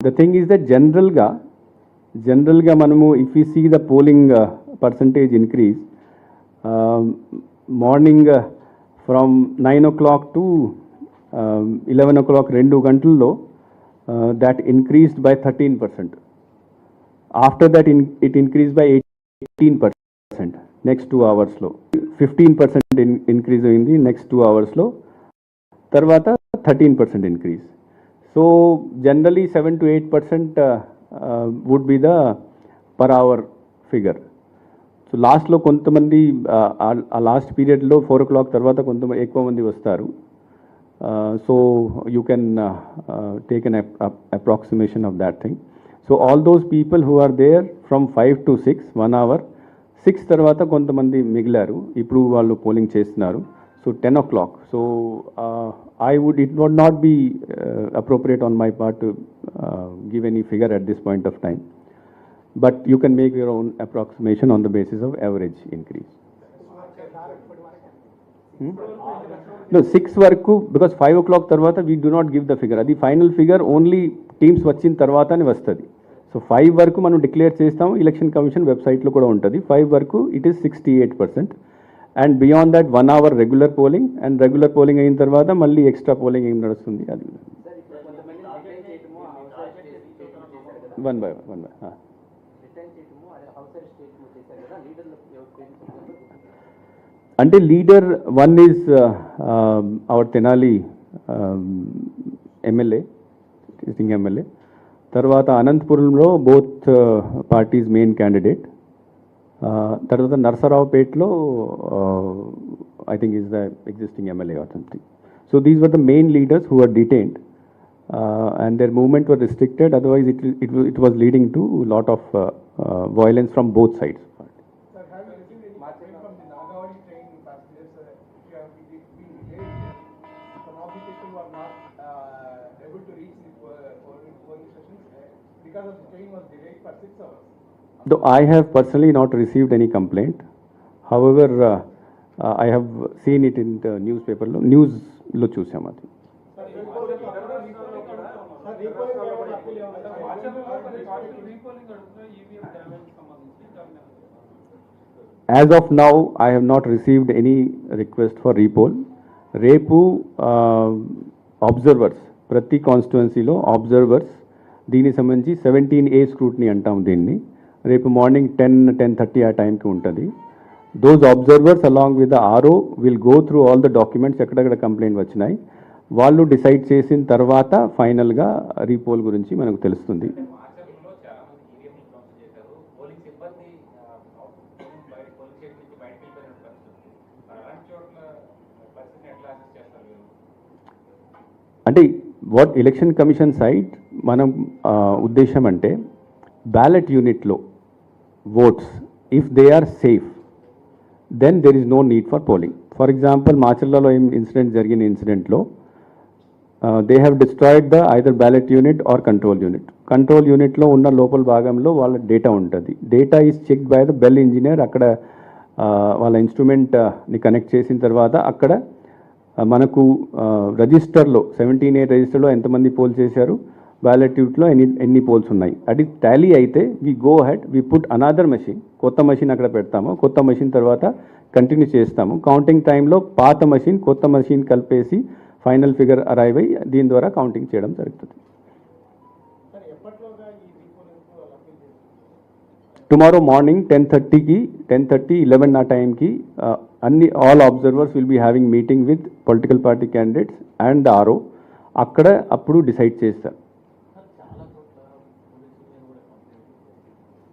The thing is that జనరల్గా జనరల్గా మనము if you see the polling percentage increase morning from nine o'clock to eleven o'clock రెండు గంటల్లో that increased by thirteen percent after that in it increase by eighteen percent next two అవర్స్లో fifteen percent increase అయింది next two అవర్స్లో తర్వాత thirteen percent increase so generally seven to eight percent would be the per hour figure so లాస్ట్లో కొంతమంది ఆ last పీరియడ్లో four o'clock తర్వాత కొంతమంది ఎక్కువ మంది వస్తారు. So you can take an approximation of that thing so all those people who are there from five to six one hour six తర్వాత కొంతమంది మిగిలారు. ఇప్పుడు వాళ్ళు పోలింగ్ చేస్తున్నారు. So ten o'clock so I would it would not be appropriate on my part give any figure at this point of time but you can make your own approximation on the basis of average increase six వరకు because five o'clock తర్వాత we do not give the figure అది final figure only teams వచ్చిన తర్వాత వస్తుంది so five వరకు మనం declare చేస్తాము election commission వెబ్సైట్లో కూడా ఉంటుంది ఫైవ్ వరకు it is sixty eight percent and beyond that one hour regular polling and regular polling అయిన తర్వాత మళ్ళీ ఎక్స్ట్రా పోలింగ్ ఏం నడుస్తుంది? అది. వన్ బై వన్ బై అంటే leader one is our Tenali MLA Singh MLA తర్వాత అనంతపురంలో బోత్ పార్టీస్ మెయిన్ క్యాండిడేట్ తర్వాత నర్సరావుపేటలో I think is the existing MLA or something so these were the main leaders who are detained and their movement were restricted otherwise it it it was leading to lot of violence from both sides. Sir, have you received any complaint from the Nagawadi train passengers? uh, If you have been been delayed, some of the people were not uh, able to reach the po- polling polling stations uh, because of the train was delayed for six hours. Though I have personally not received any complaint. However, uh, uh, I have seen it in the newspaper, lo- news లో చూసాం అది as of now I have not received any request for repoll రేపు observers ప్రతి కాన్స్టిట్యున్సీలో observers దీనికి సంబంధించి seventeen A scrutiny అంటాం దీన్ని రేపు మార్నింగ్ టెన్ టెన్ థర్టీ ఆ టైంకి ఉంటుంది. Those observers along with the RO will go through all the documents ఎక్కడెక్కడ కంప్లైంట్ వచ్చినాయి. వాళ్ళు డిసైడ్ చేసిన తర్వాత ఫైనల్గా రీపోల్ గురించి మనకు తెలుస్తుంది. అంటే వాట్ ఎలక్షన్ కమిషన్ సైడ్ మనం ఉద్దేశం అంటే బ్యాలెట్ యూనిట్లో votes if they are safe then there is no need for polling for example మాచర్లలో ఏం ఇన్సిడెంట్ జరిగిన ఇన్సిడెంట్లో they have destroyed the either ballot unit or control unit control యూనిట్లో ఉన్న లోపల భాగంలో వాళ్ళ డేటా ఉంటుంది. Data is check by the BEL engineer అక్కడ వాళ్ళ ఇన్స్ట్రుమెంట్ని కనెక్ట్ చేసిన తర్వాత అక్కడ మనకు రిజిస్టర్లో సెవెంటీన్ ఏ రిజిస్టర్లో ఎంతమంది పోల్ చేశారు? బ్యాలెట్ యూట్లో ఎన్ని ఎన్ని పోల్స్ ఉన్నాయి. అది టాలీ అయితే we go head we put another machine కొత్త మెషిన్ అక్కడ పెడతాము. కొత్త మెషిన్ తర్వాత కంటిన్యూ చేస్తాము. కౌంటింగ్ టైంలో పాత మెషిన్ కొత్త మెషిన్ కలిపేసి ఫైనల్ ఫిగర్ అరైవ్ అయ్యి దీని ద్వారా కౌంటింగ్ చేయడం జరుగుతుంది. టుమారో మార్నింగ్ టెన్ థర్టీకి టెన్ థర్టీ ఇలెవెన్ ఆ టైంకి uh, అన్ని all observers will be having meeting with political party candidates and the RO అక్కడ అప్పుడు డిసైడ్ చేస్తారు చాలా చోట్ల పోలీసుల మీద కూడా కంప్లైంట్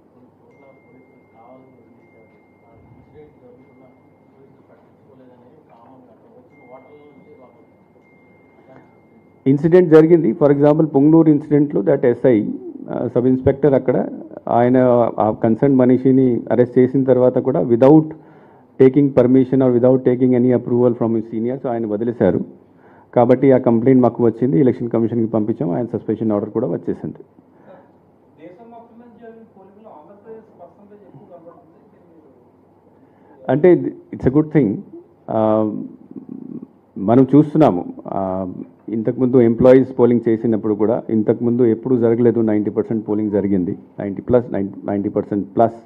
కొన్ని చోట్ల పోలీసులు కావాలని వదిలేశారు ఆ ఇన్సిడెంట్ జరుగుతున్న పోలీసులు పట్టించుకోలేదనేది కామన్గా అక్కడ వచ్చిన ఓటర్ల నుంచి వాళ్ళు ఇన్సిడెంట్ జరిగింది. ఫర్ ఎగ్జాంపుల్ పొంగనూరు ఇన్సిడెంట్లో దట్ ఎస్ఐ సబ్ ఇన్స్పెక్టర్ అక్కడ ఆయన ఆ కన్సర్న్ మనిషిని అరెస్ట్ చేసిన తర్వాత కూడా without taking permission or without taking any approval from seniors ఆయన వదిలేశారు. కాబట్టి ఆ కంప్లైంట్ మాకు వచ్చింది. ఎలక్షన్ కమిషన్కి పంపించాం. ఆయన సస్పెన్షన్ ఆర్డర్ కూడా వచ్చేసింది. అంటే ఇట్స్ అ గుడ్ థింగ్ మనం చూస్తున్నాము ఇంతకుముందు ఎంప్లాయీస్ పోలింగ్ చేసినప్పుడు కూడా ఇంతకుముందు ఎప్పుడు జరగలేదు నైంటీ పర్సెంట్ పోలింగ్ జరిగింది. Ninety plus ninety percent plus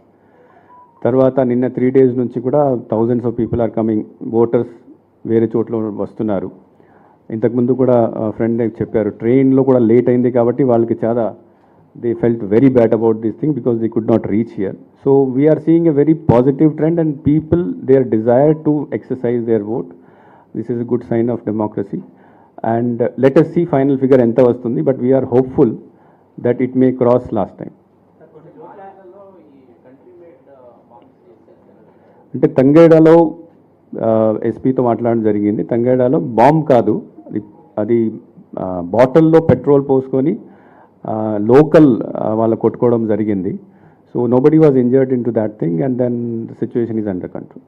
తర్వాత నిన్న త్రీ డేస్ నుంచి కూడా thousands of people are coming voters వేరే చోట్ల వస్తున్నారు. ఇంతకుముందు కూడా ఫ్రెండ్ చెప్పారు ట్రైన్లో కూడా లేట్ అయింది కాబట్టి వాళ్ళకి చాలా they felt very bad about this thing because they could not reach here so we are seeing a very positive trend and people their desire to exercise their vote this is good sign of democracy and let us see final figure ఎంత వస్తుంది but we are hopeful that it may cross last time అంటే తంగేడాలో ఎస్పీతో మాట్లాడడం జరిగింది. తంగేడాలో bomb కాదు. అది అది బాటిల్లో పెట్రోల్ పోసుకొని లోకల్ వాళ్ళ కొట్టుకోవడం జరిగింది. So nobody was injured in to that thing and then the situation is under control